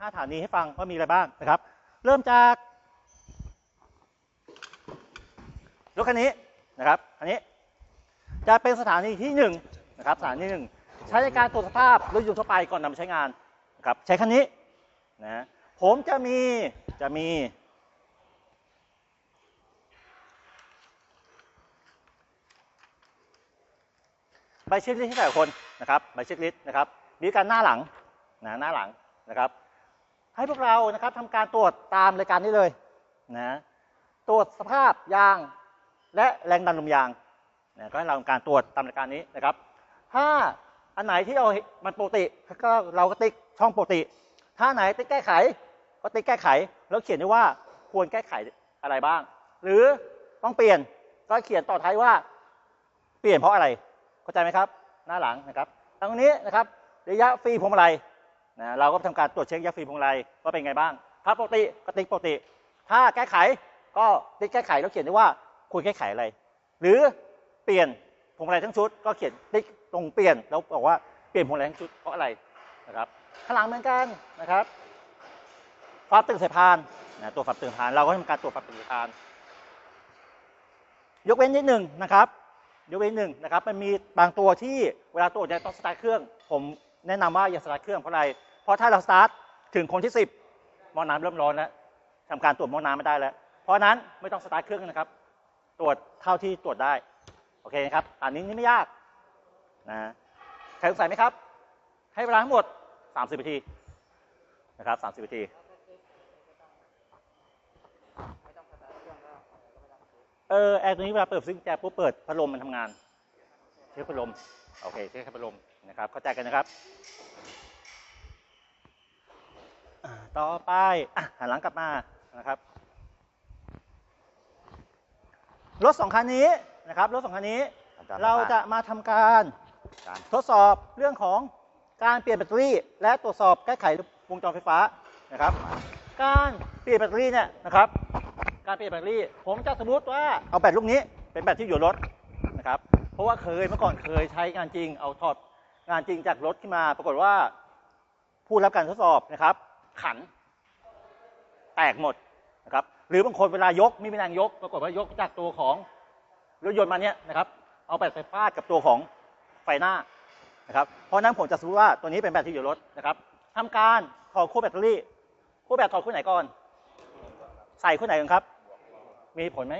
ห้าฐานนี้ให้ฟังว่ามีอะไรบ้างนะครับ เริ่มจากรถคันนี้นะครับอันนี้จะเป็นสถานีที่หนึ่งนะครับสถานีหนึ่งใช้ในการตรวจสภาพรถยนต์ทั่วไปก่อนนำมาใช้งานนะครับใช้คันนี้นะผมจะมีจะมีใบเช็คลิสต์ให้แต่ละคนนะครับใบเช็คลิสต์นะครับมีการหน้าหลังนะหน้าหลังนะครับ ให้พวกเรานะครับทำการตรวจตามรายการนี้เลยนะตรวจสภาพยางและแรงดันลมยางนะก็ให้เราทำการตรวจตามรายการนี้นะครับ ถ้าอันไหนที่เรา มันปกติก็เราก็ติ๊กช่องปกติ ถ้าไหนติ๊กแก้ไข ก็ติ๊กแก้ไข แล้วเขียนด้วยว่าควรแก้ไขอะไรบ้าง หรือต้องเปลี่ยนก็เขียนต่อท้ายว่า เปลี่ยนเพราะอะไร เข้าใจไหมครับ หน้าหลังนะครับ ตรงนี้นะครับ ระยะฟรีพวงมาลัย นะเราก็ทำการตรวจเช็คยะฟรีพวงมาลัยว่าเป็นไงบ้าง ถ้าปกติก็ติ๊กปกติ ถ้าแก้ไขก็ติ๊กแก้ไขแล้วเขียนด้ว่าควรแก้ไขอะไร หรือเปลี่ยนพวงมาลัยทั้งชุด ก็เขียนติ๊กตรงเปลี่ยนแล้วบอกว่าเปลี่ยนพวงมาลัยทั้งชุดเพราะอะไรนะครับข้างหลังเหมือนกันนะครับฝาตึงสายพานนะตัวฝาตึงสายพานเราก็ทำการตรวจฝาตึงสายพาน ยกเว้นนิดหนึ่งนะครับ ยกเว้นหนึ่งนะครับ มันมีบางตัวที่เวลาตรวจเนี่ยต้องสตาร์ทเครื่อง ผมแนะนำว่าอย่าสตาร์ทเครื่องเพราะอะไร ราะถ้าเราสตาร์ทถึงคนที่ 10หม้อน้ำเริ่มร้อนแล้วทำการตรวจหม้อน้ำไม่ได้แล้ว เพราะนั้นไม่ต้องสตาร์ทเครื่องนะครับ ตรวจเท่าที่ตรวจได้ โอเคนะครับอันนี้นี่ไม่ยากนะใครสงสัยไหมครับ ให้เวลาทั้งหมด 30นาทีนะครับ30นาทีเออแอร์ตัวนี้เวลาเปิดซิงแจปุ๊บเปิดพัดลมมันทำงาน เช็คพัดลม โอเคเช็คพัดลมนะครับเข้าใจกันนะครับ ต่อไปอะหันหลังกลับมานะครับ รถสองคันนี้นะครับรถสองคันนี้เราจะมาทำการการทดสอบเรื่องของการเปลี่ยนแบตเตอรี่ และตรวจสอบแก้ไขวงจรไฟฟ้านะครับ การเปลี่ยนแบตเตอรี่เนี่ยนะครับ การเปลี่ยนแบตเตอรี่ ผมจะสมมติว่าเอาแบตลูกนี้เป็นแบตที่อยู่รถนะครับ เพราะว่าเคยเมื่อก่อนเคยใช้งานจริง เอาถอดงานจริงจากรถขึ้นมา ปรากฏว่าผู้รับการทดสอบนะครับ ขัน แตกหมดนะครับ หรือบางคนเวลายกไม่มีแรงยกปรากฏว่ายกจากตัวของรถยนต์มาเนี่ยนะครับ เอาแบตไปฟาดกับตัวของไฟหน้านะครับ เพราะฉะนั้นผมจะสมมติว่าตัวนี้เป็นแบตที่อยู่รถนะครับทำการถอดคู่แบตเตอรี่คู่แบตถอดคู่ไหนก่อน ใส่คู่ไหนกันครับ มีผลไหม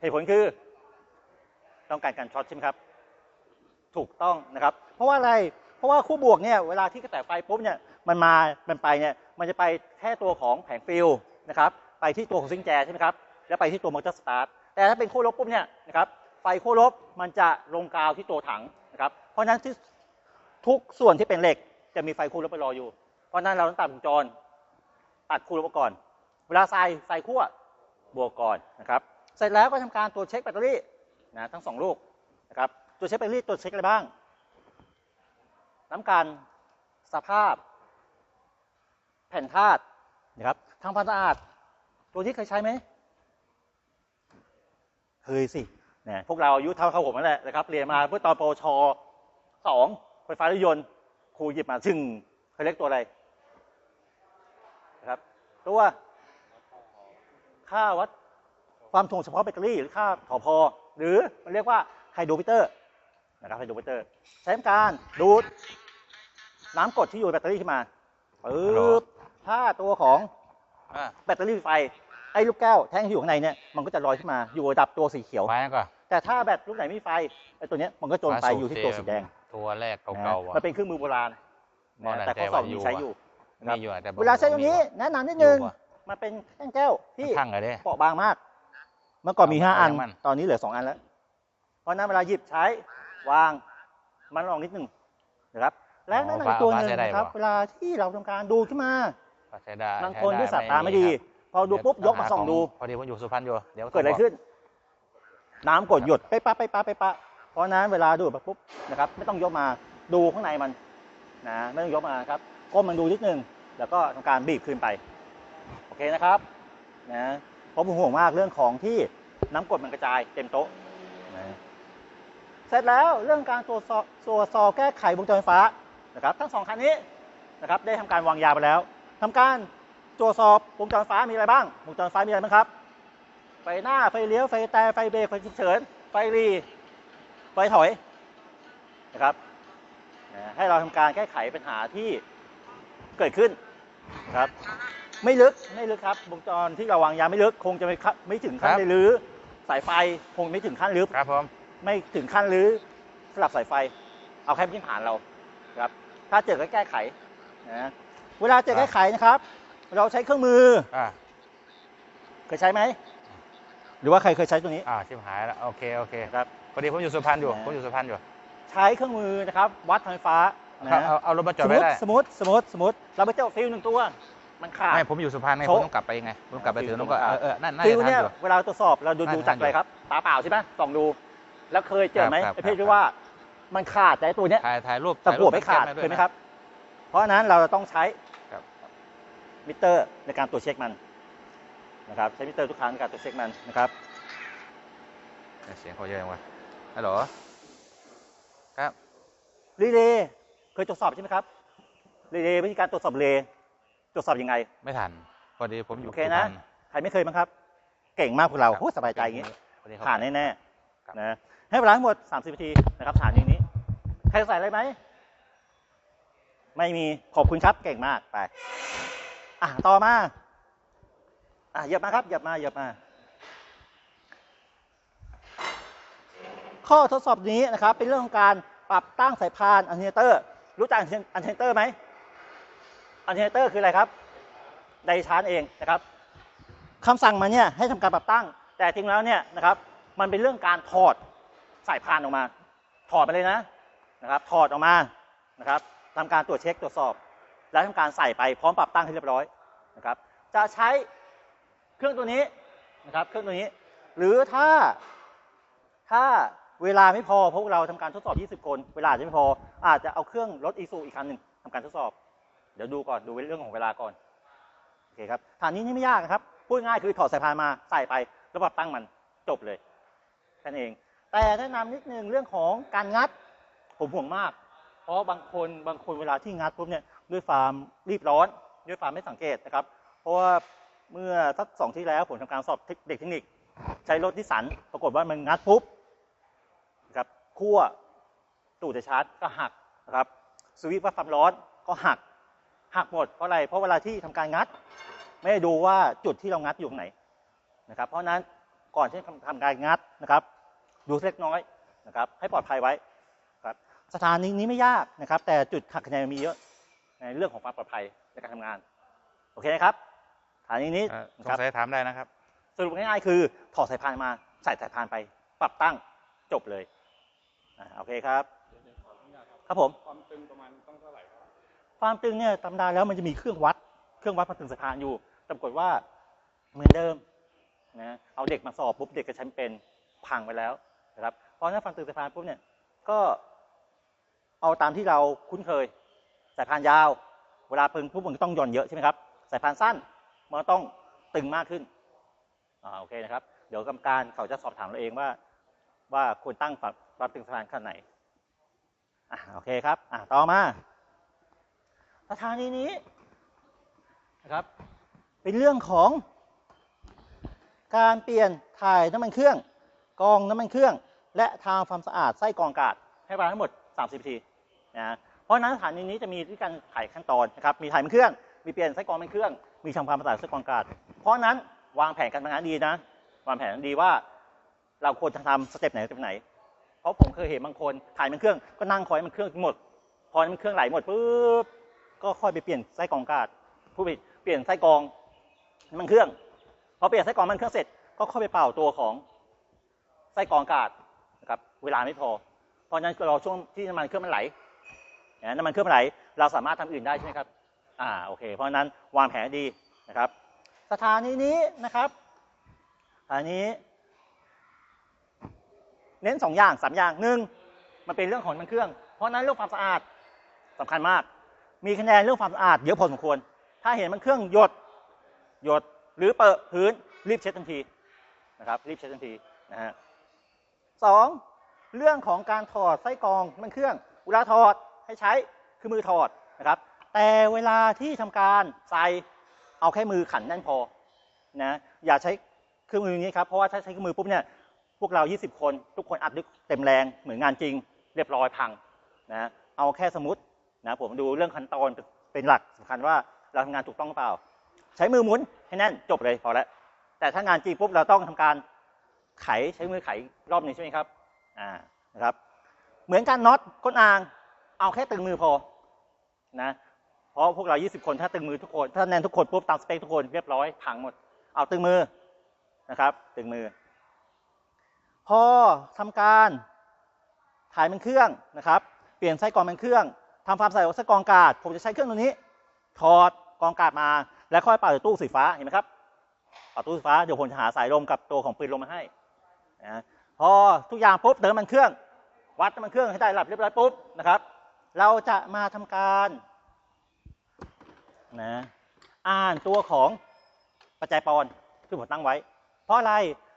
เหตุผลคือต้องการการช็อตใช่ไหมครับ ถูกต้องนะครับ เพราะว่าอะไร เพราะว่าคู่บวกเนี่ยเวลาที่กระแสไฟปุ๊บเนี่ย มันมามันไปเนี่ยมันจะไปแค่ตัวของแผงฟิลนะครับไปที่ตัวของซิงแจใช่ไหมครับแล้วไปที่ตัวมอเตอร์สตาร์ทแต่ถ้าเป็นคู่ลบปุ๊บเนี่ยนะครับไฟคู่ลบมันจะลงกาวที่ตัวถังนะครับเพราะฉะนั้นที่ทุกส่วนที่เป็นเหล็กจะมีไฟคู่ลบไปรออยู่ เพราะฉะนั้นเราต้องตัดวงจร ตัดคู่ลบก่อน เวลาใส่ใส่ขั้วบวกก่อนนะครับ เสร็จแล้วก็ทำการตรวจเช็คแบตเตอรี่นะทั้งสองลูกนะครับตรวจเช็คแบตเตอรี่ตรวจเช็คอะไรบ้างน้ำกันสภาพ แผ่นธาตุนะครับทำความสะอาดตัวนี้เคยใช้ไหมเคยสิเนี่ยพวกเราอายุเท่าเขาผมนั่นแหละนะครับเรียนมาเพื่อตอนปวชสองไฟฟ้ารถยนต์ครูหยิบมาซึ่งเขาเรียกตัวอะไรนะครับตัวค่าวัดความถ่วงเฉพาะแบตเตอรี่หรือค่าถอพอ หรือมันเรียกว่าไฮโดรมิเตอร์นะครับไฮโดรมิเตอร์ใช้ทำการดูดน้ำกรดที่อยู่ในแบตเตอรี่ขึ้นมาปึ๊บ ถ้าตัวของอะแบตเตอรี่ไฟไอ้ลูกแก้วแท่งที่อยู่ข้างในเนี่ยมันก็จะลอยขึ้นมาอยู่ระดับตัวสีเขียว ไว้ก่อน แต่ถ้าแบตลูกไหนไม่มีไฟไอ้ตัวเนี้ยมันก็จมไปอยู่ที่ตัวสีแดงตัวแรกนะเก่าๆอะมันเป็นเครื่องมือโบราณมอนะนั่นแต่ข้อสอบมีแต่ว่าใช้อยู่อยู่นะครับ มีอยู่อะแต่เวลาใช้ตัวนี้แนะนำนิดนึง มันเป็นแท่งแก้วที่ทั้งเลยเด้ เปราะบางมาก เมื่อก่อนมีเอา5อัน เอามันตอนนี้เหลือ2อันแล้ว เพราะฉะนั้นเวลาหยิบใช้วางมันลองนิดหนึ่งนะครับ และแนะนำอีกตัวหนึ่งนะครับ เวลาที่เราทำการดูขึ้นมา ก็ใช้ได้บางคนใช้ด้วยสายตาไม่ดีครับพอดูปุ๊บยกมาส่องดู พอดีผมอยู่สุพรรณอยู่ เดี๋ยวเกิดอะไรขึ้น น้ำกดหยดไปปะไปปะไปปะเพราะฉะนั้นเวลาดูดไปปุ๊บนะครับ ไม่ต้องยกมาดูข้างในมันนะไม่ต้องยกมาครับก้มมันดูนิดนึง แล้วก็ทำการบีบขึ้นไป โอเคนะครับนะเพราะผมห่วงมากเรื่องของที่น้ำกรดมันกระจายเต็มโต๊ะนะเสร็จแล้วเรื่องการตรวจสอบตรวจสอบแก้ไขวงจรไฟฟ้านะครับ ทั้งสองคันนี้นะครับ ได้ทำการวางยาไปแล้ว ทำการตรวจสอบวงจรฟ้ามีอะไรบ้าง วงจรฟ้ามีอะไรบ้างครับ ไฟหน้า ไฟเลี้ยว ไฟแต่ไฟเบรก ไฟฉุกเฉิน ไฟรี ไฟถอย นะครับนะให้เราทำการแก้ไขปัญหาที่เกิดขึ้นนะครับ ไม่ลึก ไม่ลึกครับ วงจรที่เราวางยาไม่ลึก คงจะไม่ขั้นไม่ถึงขั้นครับไปรื้อสายไฟ คงไม่ถึงขั้นรื้อครับผม ไม่ถึงขั้นรื้อสลับสายไฟ เอาแค่พื้นฐานเรา ครับ ถ้าเจอก็แก้ไขนะ เวลาเจอแก้ไขนะครับ เราใช้เครื่องมืออ่าเคยใช้ไหมหรือว่าใครเคยใช้ตัวนี้ อ่าชิบหายแล้วโอเคโอเคครับพอดีผมอยู่สุพรรณอยู่นะผมอยู่สุพรรณอยู่ ใช้เครื่องมือนะครับ วัดไฟฟ้านะเอาเอาเอารถมาจสอดมมไว้ติได้สมมติสมมติสมมติเราไปเจอฟิลหนึ่งตัวมันขาดไม่ผมอยู่สุพรรณไงโชผว์มต้องกลับไปยังไงผมต้องกลับไปฟิถึวงนู้นก็ต้องเอการอเออนั่นน่าฟิจะลทันเนี่อยยู่เวลาตรวจสอบเราดูน่าจะดูจากทันอะไรอยู่ครับตาเปล่าใช่ไหมส่องดู แล้วเคยเจอไหมครับไอ้เพศครับที่ว่ามันขาดแต่ไอ้ตัวเนี้ยถ่ายถ่ายรูปแต่ถ่ายหัรูวปไม่ขาดแปเคยไหมนะครับ เพราะฉะนั้นเราจะต้องใช้ครับ มิเตอร์ในการตรวจเช็คมันนะครับใช้มิเตอร์ทุกครั้งในการตรวจเช็คมันนะครับเสียงเขาเยอะจังวะฮัลโหลครับรีเลย์เคยตรวจสอบใช่ไหมครับรีเลย์วิธีการตรวจสอบรีเลย์ตรวจสอบยังไง ไม่ทันพอดีผมอยู่โอเคนะสุพรรณใครไม่เคยบ้างครับ เก่งมากพวกเราครับโอ้สบายใจอย่างนี้พอดีเขผ่านแน่ครับๆนะให้เวลาทั้งหมด 30นาทีนะครับฐานอย่างนี้ใครใส่อะไรไหมไม่มีขอบคุณครับเก่งมากไป อะต่อมาอะหยียบมาครับหยียบมาหยียบมา ข้อทดสอบนี้นะครับ เป็นเรื่องของการปรับตั้งสายพานอันเทนเตอร์ รู้จักอันเทนเตอร์ไหมอันเทนเตอร์คืออะไรครับไดชาร์จเองนะครับคำสั่งมาเนี่ยให้ทำการปรับตั้ง แต่จริงแล้วเนี่ยนะครับ มันเป็นเรื่องการถอดสายพานออกมา ถอดไปเลยนะนะครับ ถอดออกมานะครับทำการตรวจเช็คตรวจสอบ แล้วทำการใส่ไปพร้อมปรับตั้งให้เรียบร้อยนะครับ จะใช้เครื่องตัวนี้นะครับ เครื่องตัวนี้ หรือถ้าถ้าเวลาไม่พอพวกเราทำการทดสอบ 20 คน เวลาจะไม่พอ อาจจะเอาเครื่องรถอีซูอีกคันหนึ่งทำการทดสอบ เดี๋ยวดูก่อนดูเรื่องของเวลาก่อนโอเคครับฐานนี้นี่ไม่ยากนะครับพูดง่ายคือถอดสายพานมาใส่ไปแล้วปรับตั้งมันจบเลยแค่นั้นเอง แต่แนะนำนิดนึงเรื่องของการงัดผมห่วงมาก เพราะบางคนบางคนเวลาที่งัดปุ๊บเนี่ย ด้วยความรีบร้อน ด้วยความไม่สังเกตนะครับ เพราะว่าเมื่อสักสองที่แล้วผมทำการสอบเด็กเทคนิค ใช้รถที่สันปรากฏว่ามันงัดปุ๊บนะครับขั้วตู้จะชาร์จก็หักนะครับสวิตช์วัดความร้อนก็หักหักหมดเพราะอะไรเพราะเวลาที่ทำการงัด ไม่ได้ดูว่าจุดที่เรางัดอยู่ไหนนะครับ เพราะนั้นก่อนที่จะทำการงัดนะครับ ดูเล็กน้อยนะครับ ให้ปลอดภัยไว้ครับสถานีนี้ไม่ยากนะครับ แต่จุดหักคะแนนมีเยอะ ในเรื่องของความปลอดภัยในการทำงาน โอเคนะครับสถานีนี้เอ่อสนะงครับสัยถามได้นะครับ สรุปง่ายๆคือถอดสายพานมาใส่สายพานไป ปรับตั้งจบเลยอ่าโอเคครับ ครับผม ความตึงประมาณต้องเท่าไหร่ครับความตึงเนี่ยตำดาแล้วมันจะมีเครื่องวัด เครื่องวัดความตึงสายพานอยู่แต่ปรากฏว่าเหมือนเดิมนะเอาเด็กมาสอบปุ๊บเด็กก็ใช้ไม่เป็นพังไปแล้วนะครับเพราะฉะนั้นความตึงสายพานปุ๊บเนี่ยก็เอาตามที่เราคุ้นเคย สายพานยาว เวลาพึงปุ๊บมันก็ต้องย่อนเยอะใช่ไหมครับ สายพานสั้นมันต้องตึงมากขึ้นอ่าโอเคนะครับ เดี๋ยวกรรมการเขาจะสอบถามเราเองว่า ว่าควรตั้งความตึงสายพานขนาดไหนอ่าโอเคครับอ่าต่อมาสถานีนี้นะครับ เป็นเรื่องของการเปลี่ยนถ่ายน้ำมันเครื่องกองน้ำมันเครื่อง และทำความสะอาดไส้กรองกาศให้เวลาทั้งหมด 30นาทีนะ ราะนั้นสถานีนี้จะมีที่การถ่ายขั้นตอนนะครับ มีถ่ายน้ำมันเครื่อง มีเปลี่ยนไส้กรองน้ำมันเครื่อง มีทำความสะอาดไส้กรองกาศเพราะนั้นวางแผนการทำงานดีนะ วางแผนดีว่าเราควรจะทำสเต็ปไหนสเต็ปไหน เพราะผมเคยเห็นบางคนถ่ายน้ำมันเครื่องก็นั่งคอยมันเครื่องหมด พอมันเครื่องไหลหมดปุ๊บ ก็ค่อยไปเปลี่ยนไส้กรองกาศผู้ผิดเปลี่ยนไส้กรองมันเครื่อง พอเปลี่ยนไส้กรองมันเครื่องเสร็จ ก็ค่อยไปเป่าตัวของไส้กรองกาศนะครับ เวลาไม่พอ เพราะนั้นรอช่วงที่น้ำมันเครื่องมันไหล นะน้ำมันเครื่องมันไหลเราสามารถทำอื่นได้ใช่ไหมครับอ่าโอเค เพราะฉะนั้นวางแผนให้ดีนะครับ สถานีนี้นะครับสถานีนี้ เน้นสองอย่างสามอย่างหนึ่งมันเป็นเรื่องของน้ำมันเครื่อง เพราะฉะนั้นเรื่องความสะอาดสำคัญมาก มีคะแนนเรื่องความสะอาดเยอะพอสมควร ถ้าเห็นมันเครื่องหยดหยดหรือเปิดพื้นรีบเช็ดทันทีนะครับรีบเช็ดทันทีนะฮะสองเรื่องของการถอดไส้กรองมันเครื่องเวลาถอด ให้ใช้คือมือถอดนะครับ แต่เวลาที่ทำการใส่เอาแค่มือขันแน่นพอนะอย่าใช้เครื่องมืออย่างนี้ครับเพราะว่าถ้าใช้เครื่องมือปุ๊บเนี่ยพวกเรา 20 คน ทุกคนอัดด้วยเต็มแรงเหมือนงานจริง เรียบร้อยพังนะเอาแค่สมมตินะผมดูเรื่องขั้นตอนเป็นหลักสำคัญว่าเราทำงานถูกต้องหรือเปล่า ใช้มือหมุนให้แน่นจบเลยพอแล้วแต่ถ้างานจริงปุ๊บเราต้องทำการไขใช้มือไขรอบหนึงใช่ไหมครับอ่านะครับ เหมือนกันน็อตก้นอ่าง เอาแค่ตึงมือพอนะเพราะพวกเรา 20 คนถ้าตึงมือทุกคน ถ้าแนนทุกคนปุ๊บตามสเปคทุกคนเรียบร้อยพังหมด เอาตึงมือนะครับ ตึงมือ พอทำการถ่ายมันเครื่องนะครับ เปลี่ยนไส้กรองเป็นเครื่องทำความใสะอาดไส้กรองกาด ผมจะใช้เครื่องตัวนี้ถอดกรองกาดมา แล้วค่อยเปิดตู้สีฟ้าเห็นไหมครับเปิดตู้สีฟ้าเดี๋ยวผมจะหาสายลมกับตัวของปืนลมมาให้นะพอทุกอย่างปุ๊บเติมมันเครื่อง วัดมันเครื่องให้ได้ระดับเรียบร้อยปุ๊บนะครับ เราจะมาทำการนะอ่านตัวของปัจจัยปอนที่ผมตั้งไว้ เพราะอะไร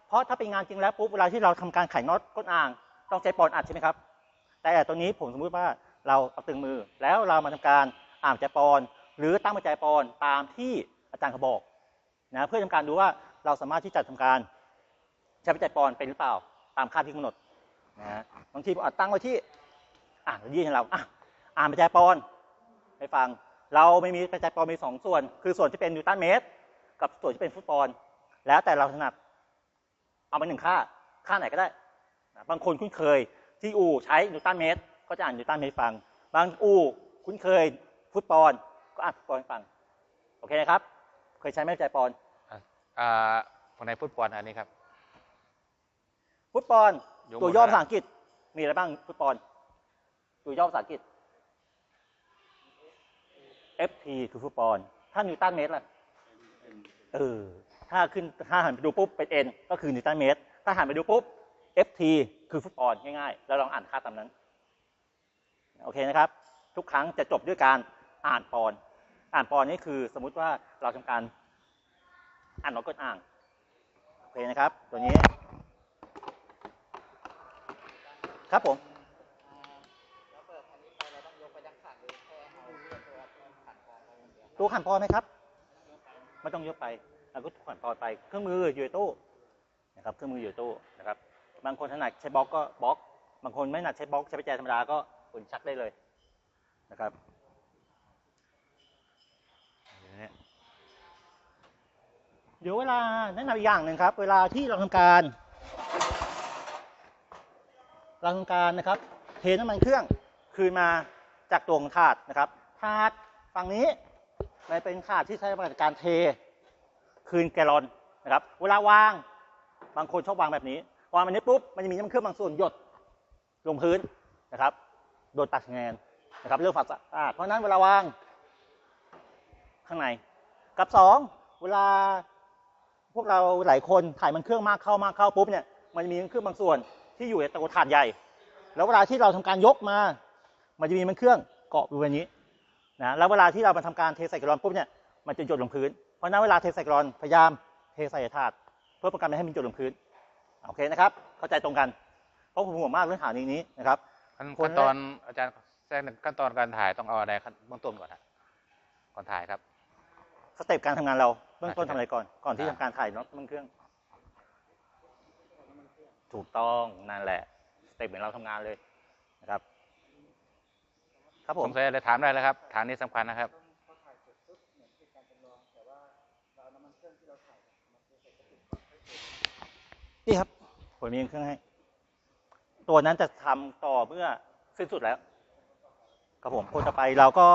เพราะถ้าเป็นงานจริงแล้วปุ๊บเวลาที่เราทำการไขน็อตก้นอ่าง ต้องใช้ปอนด์อัดใช่ไหมครับ แต่ตัวนี้ผมสมมุติว่าเราเอาตึงมือ แล้วเรามาทำการอ่านปัจจัยปอนด์หรือตั้งปัจจัยปอนตามที่อาจารย์เขาบอกนะเพื่อทำการดูว่าเราสามารถที่จะทำการใช้ปัจจัยปอนเป็นหรือเปล่าตามค่าที่กำหนดนะบางทีผมอาจตั้งไว้ที่อะยื่นให้เราอะ อ่านปัจจัยปอนด์ให้ฟัง เราไม่มีปัจจัยปอนด์มีสองส่วน คือส่วนที่เป็นนิวตันเมตร กับส่วนที่เป็นฟุตบอลแล้วแต่เราถนัดเอามาหนึ่งค่า ค่าไหนก็ได้นะบางคนคุ้นเคยที่อูใช้นิวตันเมตร ก็จะอ่านนิวตันเมตรฟัง บางอูคุ้นเคยฟุตบอลก็อ่านฟุตบอลให้ฟัง โอเคนะครับ เคยใช้ไหมปัจจัยปอนด์อะอ่าคนในฟุตบอลอันนี้ครับ ฟุตบอลยกตัวย่อหมดแล้วภาษาอังกฤษมีอะไรบ้างฟุตบอลตัวย่อภาษาอังกฤษ FT คือฟุตบอลถ้านิวตันเมตรล่ะเออถ้าขึ้นถ้าหันไปดูปุ๊บเป็น N ก็คือนิวตันเมตร ถ้าหันไปดูปุ๊บ FT คือฟุตบอลง่ายๆ แล้วลองอ่านค่าตามนั้น โอเคนะครับ ทุกครั้งจะจบด้วยการอ่านปอน อ่านปอนนี่คือสมมุติว่าเราทำการอ่านนกกดอ่างโอเคนะครับ ตัวนี้ ครับผม ตัวขันพอไหมครับ ไม่ต้องยกไปเราก็ขันพอไป เครื่องมืออยู่ในตู้นะครับ เครื่องมืออยู่ในตู้นะครับ บางคนถนัดใช้บล็อกก็บล็อก บางคนไม่ถนัดใช้บล็อกใช้ปัจจัยธรรมดาก็คุณชักได้เลยนะครับเดี๋ยวเวลาแนะนำอีกอย่างหนึ่งครับ เวลาที่เราทำการ เราทำการนะครับ เทน้ำมันเครื่องคืนมาจากตัวของถาดนะครับถาดฝั่งนี้ มันเป็นถาดที่ใช้ในการเทคืนแกลลอนนะครับ เวลาวาง บางคนชอบวางแบบนี้ วางแบบนี้ปุ๊บ มันจะมีน้ำมันเครื่องบางส่วนหยดลงพื้นนะครับ โดนตัดแนนนะครับ เรื่องฝัดสะอาด เพราะนั้นเวลาวางข้างใน กับสองเวลาพวกเราหลายคนถ่ายมันเครื่องมากเข้ามากเข้าปุ๊บเนี่ย มันจะมีมันเครื่องบางส่วนที่อยู่ในตัวถ่านใหญ่ แล้วเวลาที่เราทำการยกมา มันจะมีมันเครื่องเกาะอยู่แบนนี้ นะแล้วเวลาที่เรามาทำการเทใส่กระรอนปุ๊บเนี่ยมันจะหยดลงพื้น เพราะฉะนั้นเวลาเทใส่กระรอนพยายามเทใส่ถาดเพื่อป้องกันไม่ให้มันหยดลงพื้นโอเคนะครับ เข้าใจตรงกัน เพราะผมห่วงมากเรื่องฐานนี้นะครับขั้นคนขั้นตอนอาจารย์แทรกหนึ่งขั้นตอนการถ่ายต้องเอาอะไรขั้นเบื้องต้นก่อนฮะก่อนถ่ายครับสเต็ปการทำงานเราเบื้องต้นอ่าทำอะไรก่อน ก่อนที่อ่าทำการถ่ายน้ำมันเครื่อง ถูกต้องนั่นแหละสเต็ปเหมือนเราทำงานเลยนะครับ ครับผผมมเคยอะไรถามได้แล้วครับฐานนี้สำคัญนะครับ นี่ครับผมมีเครื่องให้ ตัวนั้นจะทำต่อเมื่อสิ้นสุดแล้ว ครับผมคนต่อไปเราก็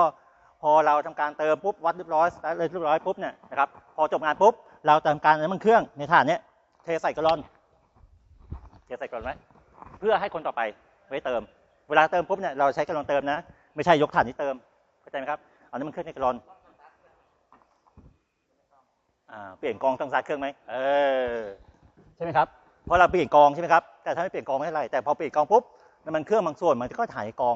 พอเราทำการเติมปุ๊บวัดเรียบร้อยสตาร์ทเลยเรียบร้อยปุ๊บเนี่ยนะครับพอจบงานปุ๊บเราทำการน้ำมันเครื่องในถาดเนี้ยเทใส่กระลอน เทใส่กระลอนไว้เพื่อให้คนต่อไปไว้เติม เวลาเติมปุ๊บเนี่ยเราใช้กระลอนเติมนะ ไม่ใช่ยกถาดนี้เติมเข้าใจไหมครับเอาน้ำมันเครื่องในกระลอนอ่าเปลี่ยนกองต้องซัดเครื่องไหมเออใช่ไหมครับเพราะเราเปลี่ยนกองใช่ไหมครับแต่ถ้าไม่เปลี่ยนกองไม่เป็นไรแต่พอเปลี่ยนกองปุ๊บน้ำมันเครื่องบางส่วนมันก็ถ่ายในกอง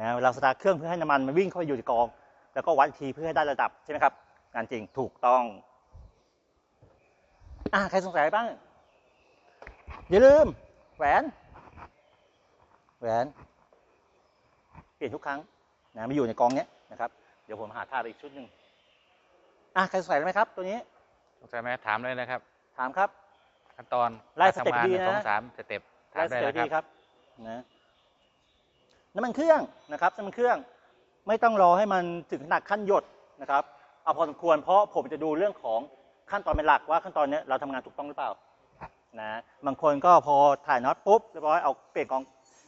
นะเวลาสตาร์ทเครื่องเพื่อให้น้ำมันมันวิ่งเข้าไปอยู่ในกอง แล้วก็วัดอีกทีเพื่อให้ได้ระดับใช่ไหมครับงานจริงถูกต้องอ่าใครสงสัยบ้างอย่าลืมแหวนแหวนเป ลี่ยนทุกครั้งนะมาอยู่ในกองเนี้ยนะครับเดี๋ยวผมหาท่าไปอีกชุดหนึ่งอะใครสงสัยไหมครับ ตัวนี้สงสัยไหมถามเลยนะครับ ถามครับ ขั้นตอนไล่การสเต็ปทำงานดีหนึ่งนะสองสามสเต็ปถามได้ได้สเตเลยดีครับครับนะน้ำมันเครื่องนะครับน้ำมันเครื่องไม่ต้องรอให้มันถึงขนาดขั้นหยดนะครับเอาพอสมควรเพราะผมจะดูเรื่องของขั้นตอนเป็นหลักว่าขั้นตอนเนี้ยเราทำงานถูกต้องหรือเปล่านะบางคนก็พอถ่ายน็อตปุ๊บเรียบร้อยเอาเปลี่ยนกอง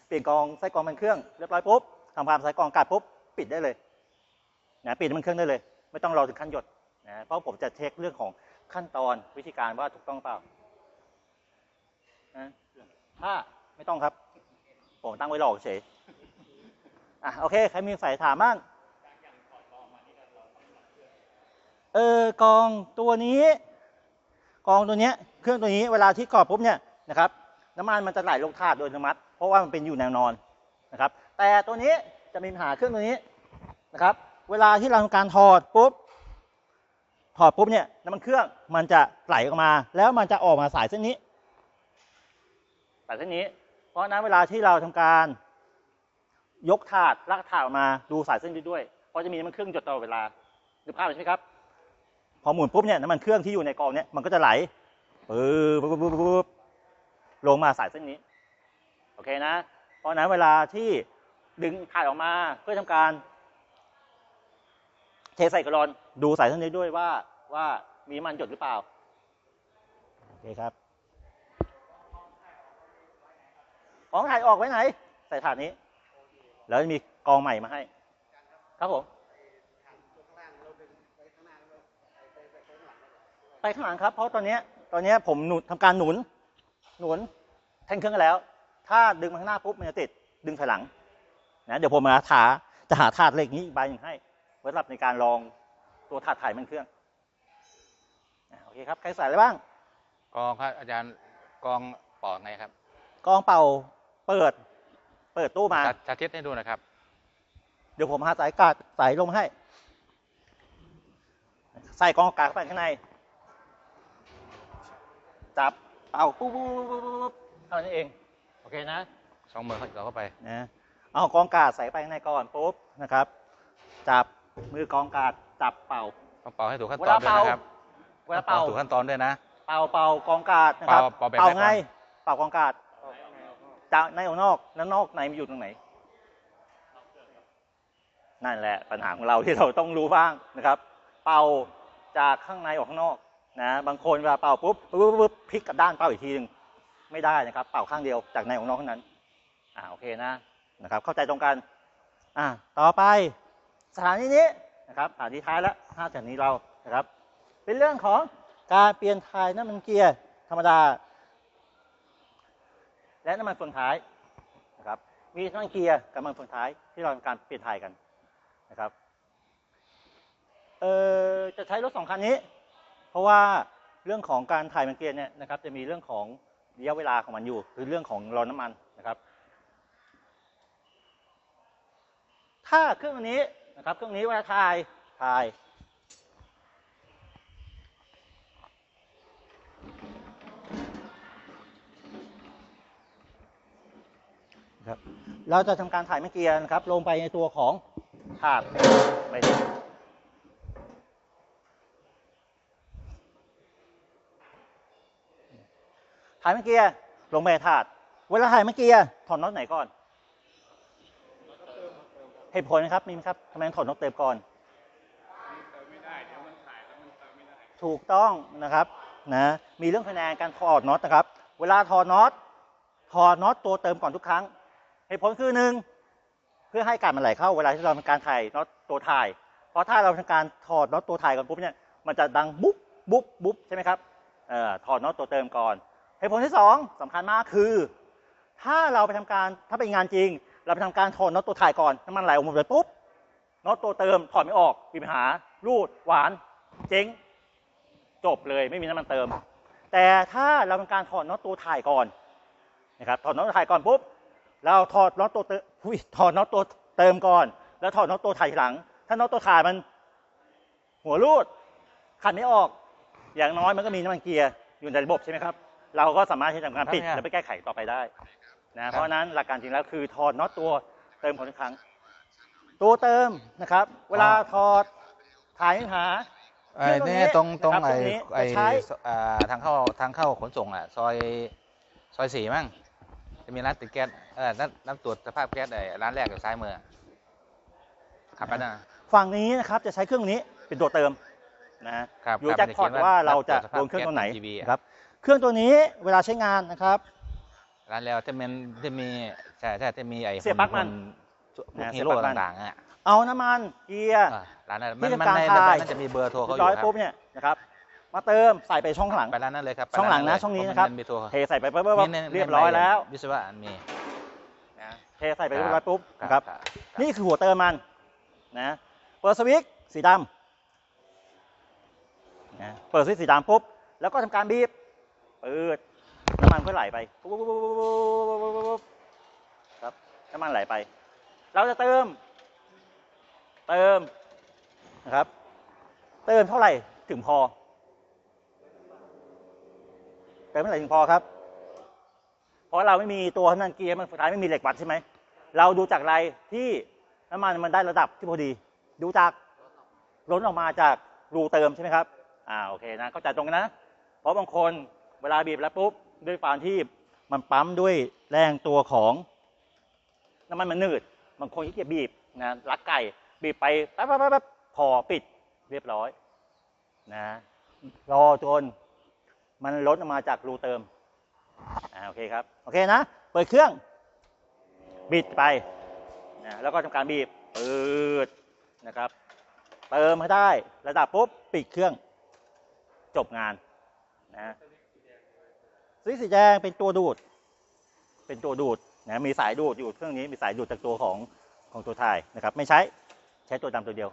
เปลี่ยนกองไส้กรองมันเครื่องเรียบร้อยปุ๊บ ทำความไส้กรองกัดปุ๊บปิดได้เลยนะปิดมันเครื่องได้เลย ไม่ต้องรอถึงขั้นหยดนะเพราะผมจะเช็คเรื่องของขั้นตอนวิธีการว่าถูกต้องเปล่านะถ้าไม่ต้องครับ ผมตั้งไว้หลอกเฉยอะโอเคใครมีสายถามบ้างเออกองตัวนี้ กองตัวเนี้ยเครื่องตัวนี้เวลาที่กรอบปุ๊บเนี่ยนะครับน้ำมันมันจะไหลลงถาดโดยอัตโนมัติ เพราะว่ามันเป็นอยู่แนวนอนนะครับ แต่ตัวนี้จะมีปัญหาเครื่องตัวนี้นะครับ เวลาที่เราทำการถอดปุ๊บถอดปุ๊บเนี่ยน้ำมันเครื่องมันจะไหลออกมา แล้วมันจะออกมาสายเส้นนี้สายเส้นนี้ เพราะนั้นเวลาที่เราทำการ ยกถาดลากถาดออกมาดูสายเส้นนี้ด้วยเพราะจะมีน้ำมันเครื่องหยดตลอดเวลาดูภาพใช่ไหมครับ พอหมุนปุ๊บเนี่ยน้ำมันเครื่องที่อยู่ในกองเนี่ยมันก็จะไหลปึ๊บปึ๊บปึ๊บปึ๊บปึ๊บลงมาสายเส้นนี้โอเคนะ เพราะนั้นเวลาที่ ดึงถาดออกมาเพื่อทำการเทใส่กระลอนดูสายเส้นนี้ด้วยว่าว่ามีมันหยดหรือเปล่า โอเคครับ ของถ่ายออกไว้ไหน ใส่ถาดนี้ แล้วจะมีกองใหม่มาให้ ครับผมไปข้างหลังครับ เพราะตอนนี้ตอนนี้ผมหนุนทำการหนุน หนุนแท่งเครื่องกันแล้ว ถ้าดึงมาข้างหน้าปุ๊บมันจะติดดึงถอยหลัง นะเดี๋ยวผมมาหาจะหาถาดเหล็กนี้อีกใบหนึ่งให้ไว้สำหรับในการลองตัวถาดถ่ายมันเครื่องอะโอเคครับใครใส่อะไรบ้าง กองครับอาจารย์กองปอกไงครับกองเป่าเปิด เปิดตู้มา สาสาธิตให้ดูหนะครับ เดี๋ยวผมหาสายกาดสายลมให้ ใส่กองอากาศเข้าไปข้างใน จับเป่าปุ๊บปุ๊บปุ๊บปุ๊บปุ๊บเท่านั้นเอง โอเคนะ สองมือเขาเข้าไป นะ เอากองอากาศใส่ไปข้างในก่อนปุ๊บนะครับ จับมือกองอากาศจับเป่า ต้องเป่าให้ถูกขั้นเวตอลานด้วยเป่านะครับเวลาเป่าต้องถูกขั้นตอนด้วยนะ เป่าเป่ากองอากาศนะครับ เป่าเป่าแบบไหนก่อนไงเป่ากองอากาศจากในออกนอกแล้วนอกในมันอยู่ตรงไหน นั่นแหละปัญหาของเราที่เราต้องรู้บ้างนะครับ เป่าจากข้างในออกข้างนอกนะบางคนเวลาเป่าปุ๊บปุ๊บปุ๊บปุ๊บพลิกกลับด้านเป่าอีกทีหนึ่งไม่ได้นะครับ เป่าข้างเดียวจากในออกนอกเท่านั้นอ่าโอเคนะ นะครับ เข้าใจตรงกัน อ่า ต่อไปสถานีนี้นะครับสถานีท้ายแล้วห้าสถานีเรานะครับ เป็นเรื่องของการเปลี่ยนถ่ายน้ำมันเกียร์ธรรมดา และน้ำมันเฟืองท้ายนะครับ มีน้ำมันเกียร์กับน้ำมันเฟืองท้ายที่เราทำการเปลี่ยนถ่ายกันนะครับ เอ่อจะใช้รถสองคันนี้ เพราะว่าเรื่องของการถ่ายมันเกียร์เนี่ยนะครับ จะมีเรื่องของระยะเวลาของมันอยู่ คือเรื่องของรอน้ำมันนะครับ ถ้าเครื่องนี้นะครับ เครื่องนี้เวลาถ่ายถ่าย ครับ เราจะทำการถ่ายไม่เกียร์นะครับ ลงไปในตัวของถาดไปถ่ายไม่เกียร์ลงไปในถาด เวลาถ่ายไม่เกียร์ถอดน็อตไหนก่อน เหตุผลนะครับมีไหมครับทำไมต้องถอดน็อตเติมก่อนถูกต้องนะครับนะมีเรื่องคะแนนการถอดน็อตนะครับ เวลาถอดน็อตถอดน็อตตัวเติมก่อนทุกครั้งเหตุผลคือหนึ่งเพื่อให้การมันไหลเข้าเวลาที่เราทำการถ่ายน็อตตัวถ่าย เพราะถ้าเราทำการถอดน็อตตัวถ่ายก่อนปุ๊บเนี่ยมันจะดังบุ๊บบุ๊บบุ๊บใช่ไหมครับเอ่อถอดน็อตตัวเติมก่อนเหตุผลที่สองสำคัญมากคือ ถ้าเราไปทำการถ้าเป็นงานจริง เราไปทำการถอดน็อตตัวถ่ายก่อนน้ำมันไหลออกหมดเลยปุ๊บน็อตตัวเติมถอดไม่ออกมีปัญหารูดหวาน เจ๊ง จบเลยไม่มีน้ำมันเติม แต่ถ้าเราเป็นการถอดน็อตตัวถ่ายก่อนนะครับถอดน็อตตัวถ่ายก่อนปุ๊บเราถอดน็อตตัวเติมอุ๊ยถอดน็อตตัวเติมก่อน แล้วถอดน็อตตัวถ่ายทีหลัง ถ้าน็อตตัวถ่ายมัน หัวรูดขันไม่ออก อย่างน้อยมันก็มีน้ำมันเกียร์อยู่ในระบบใช่ไหมครับ เราก็สามารถที่จะทำการปิดครับเนี่ยและไปแก้ไขต่อไปได้ นะเพราะฉะนั้นหลักการจริงแล้วคือถอดน็อตตัวเติมของทุกครั้ง ตัวเติมนะครับ เวลาอ๋อถอดถ่ายให้หาไอ้เครื่องนี่ตรงตรงนะครับไอ้ตรงนี้ไอ้จะใช้อ่าทางเข้าทางเข้าขนส่งอะซอยซอยสี่มั้งจะมีร้านติดแก๊สเออนั่นน้ำตรวจสภาพแก๊สไอ้ร้านแรกอยู่ซ้ายมือขับไปนะฝั่งนี้นะครับจะใช้เครื่องนี้เป็นตัวเติมนะครับอยู่ครับแจ็คพอตมันจะเขียนว่าว่าเราจะรับตรวจสภาพโดนเครื่องตัวไหนแก๊ส TB อะนะครับ เครื่องตัวนี้เวลาใช้งานนะครับ ร้านแล้วที่มันที่มีใช่ใช่ที่มีไอ้เสียบปลั๊กมันพวกนะฮีโร่เสียบปลั๊กมันต่างๆอะเอาน้ำมันเกียร์ อ่าร้านนั้นที่มันมันทำการในถ่ายนั้นจะมีเบอร์โทรเรีเขายอบร้อยยู่ครัปุ๊บบเนี่ยนะครับ มาเติมใส่ไปช่องข้างหลัง ไปร้านนั้นเลยครับไปช่องหลังนะร้าช่องนี้เพานะครับ มัมีโทรเทใส่ไปปุ๊บปุ๊บปุ๊บนี่ในเรียบร้อยแล้ววิศวะมี นะเทใส่ไปเรียบร้อยปุ๊บนะคครัรับบนี่คือหัวเติมมันนะเปิดสวิตช์สีดำนะเปิดสวิตช์สีดำปุ๊บ แล้วก็ทำการบีบปืดน้ำ มันก็ไหลไปครับน้ำมันไหลไป เราจะเติม เติมนะครับ เติมเท่าไหร่ถึงพอ เติมเท่าไหร่ถึงพอครับ เพราะเราไม่มีตัวน้ำมันเกียร์มันสุดท้ายไม่มีเหล็กวัดใช่ไหม เราดูจากอะไรที่น้ำมันมันได้ระดับที่พอดี ดูจากล้นออกมาจากรูเติมใช่ไหมครับ อ่าโอเคนะเข้าใจตรงกันนะ เพราะบางคนเวลาบีบแล้วปุ๊บ ด้วยความที่มันปั๊มด้วยแรงตัวของน้ำมันมันหนืดบางคนขี้เกียจบีบนะลักไก่บีบไปแป๊บแป๊บแป๊บพอปิดเรียบร้อยนะรอจนมันล้นออกมาจากรูเติมอ่าโอเคครับโอเคนะเปิดเครื่อง บิดไปนะแล้วก็ทำการบีบปืดนะครับ เติมให้ได้ระดับปุ๊บปิดเครื่องจบงานนะ สีสีแดงเป็นตัวดูด เป็นตัวดูดนะมีสายดูดอยู่เครื่องนี้มีสายดูดจากตัวของของตัวถ่ายนะครับ ไม่ใช้ใช้ตัวดำตัวเดียว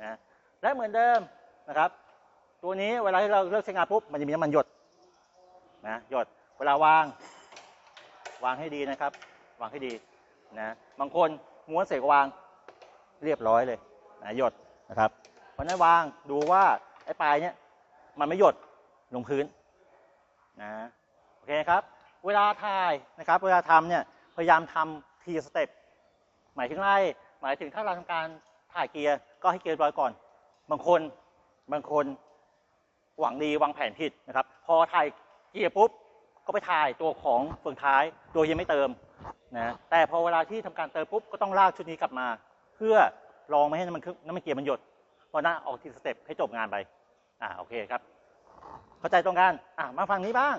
นะและเหมือนเดิมนะครับ ตัวนี้เวลาที่เราเลิกใช้งานปุ๊บมันจะมีน้ำมันหยดนะหยดเวลาวาง วางให้ดีนะครับ วางให้ดีนะบางคนม้วนเสร็จก็วางเรียบร้อยเลยนะหยดนะครับเพราะนั้นวางดูว่าไอ้ปลายเนี้ยมันไม่หยดลงพื้นนะ อเคครับ เวลาถ่ายนะครับ เวลาทำเนี่ยพยายามทำทีสเต็ปหมายถึงอะไรหมายถึงถ้าเราทำการถ่ายเกียร์ก็ให้เกียร์ร้อยก่อน บางคนบางคนหวังดีวางแผนผิดนะครับ พอถ่ายเกียร์ปุ๊บก็ไปถ่ายตัวของเฟืองท้ายโดยยังไม่เติมนะแต่พอเวลาที่ทำการเติมปุ๊บก็ต้องลากชุดนี้กลับมา เพื่อลองไม่ให้น้ำมันเครื่องน้ำมันเกียร์มันหยดเพราะนั้นออกทีสเต็ปให้จบงานไปอ่าโอเคครับ เข้าใจตรงกันอะมาฟังนี้บ้าง